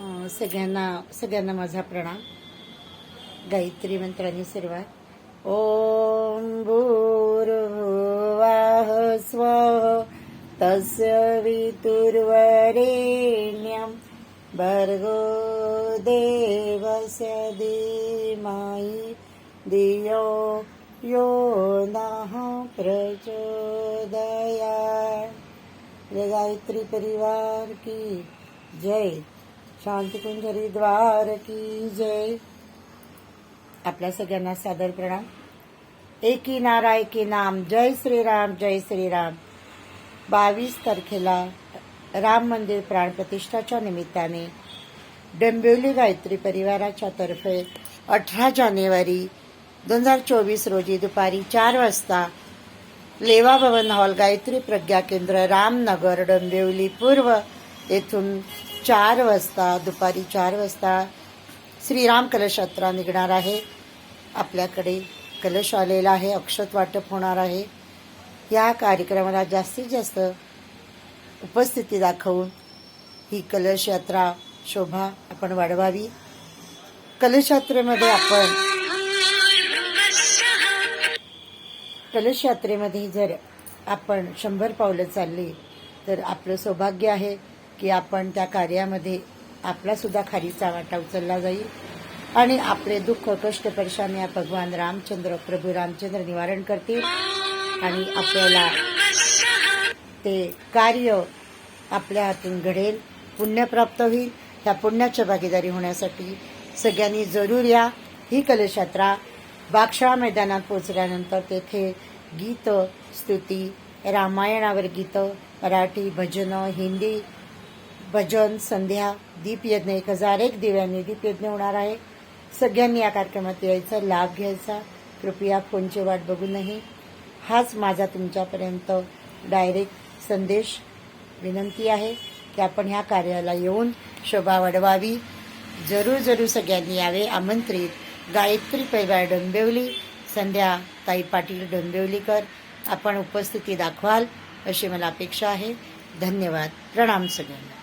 सगळ्यांना सगळ्यांना माझा प्रणाम. गायत्री मंत्राने सुरुवात. ओम भूर्वाह स्व तस्य वितुर्वरेण्यम भर्गो देवस्य धीमहि धियो यो नः प्रचोदया गायत्री परिवार की जय. शांती कुंज हरिद्वार की जय. आपल्या सगळ्यांना सादर प्रणाम. एकी नारा एकी नाम. जय श्रीराम जय श्रीराम. बावीस तारखेला राम मंदिर प्राण प्रतिष्ठाच्या निमित्ताने डंबिवली गायत्री परिवाराच्या तर्फे अठरा जानेवारी दोन हजार चोवीस रोजी दुपारी चार वाजता लेवा भवन हॉल गायत्री प्रज्ञा केंद्र रामनगर डोंबिवली पूर्व येथून चार वाजता दुपारी चार वाजता श्रीराम कलश यात्रा निघणार आहे. आपल्याकडे कलश आलेला आहे अक्षत वाटप होणार आहे. या कार्यक्रमाला जास्तीत जास्त उपस्थिती दाखवून ही कलश यात्रा शोभा आपण वाढवावी. कलश यात्रेमध्ये आपण कलश यात्रेमध्ये जर आपण शंभर पावलं चालली तर आपलं सौभाग्य आहे. की आपण त्या कार्यामध्ये आपला सुद्धा खारीचा वाटा उचलला जाईल. आणि आपले दुःख कष्ट परेशान्या भगवान रामचंद्र प्रभू रामचंद्र निवारण करतील. आणि आपल्याला ते कार्य आपल्या हातून घडेल पुण्य प्राप्त होईल. त्या पुण्याच्या भागीदारी होण्यासाठी सगळ्यांनी जरूर या. ही कलशात्रा बागशाळा मैदानात पोहोचल्यानंतर तेथे गीत स्तुती रामायणावर गीतं मराठी भजनं हिंदी भजन संध्या दीपयज्ञ एक हजार एक दिव्यांनी दीपयज्ञ होणार आहे. सगळ्यांनी या कार्यक्रमात यायचा लाभ घ्यायचा. कृपया फोनची वाट बघू नये हाच माझा तुमच्यापर्यंत डायरेक्ट संदेश विनंती आहे की आपण ह्या कार्याला येऊन शोभा वाढवावी. जरूर जरूर सगळ्यांनी यावे. आमंत्रित गायत्री परिवार डोंबिवली संध्या ताई पाटील डोंबिवलीकर आपण उपस्थिती दाखवाल अशी मला अपेक्षा आहे. धन्यवाद. प्रणाम सगळ्यांना.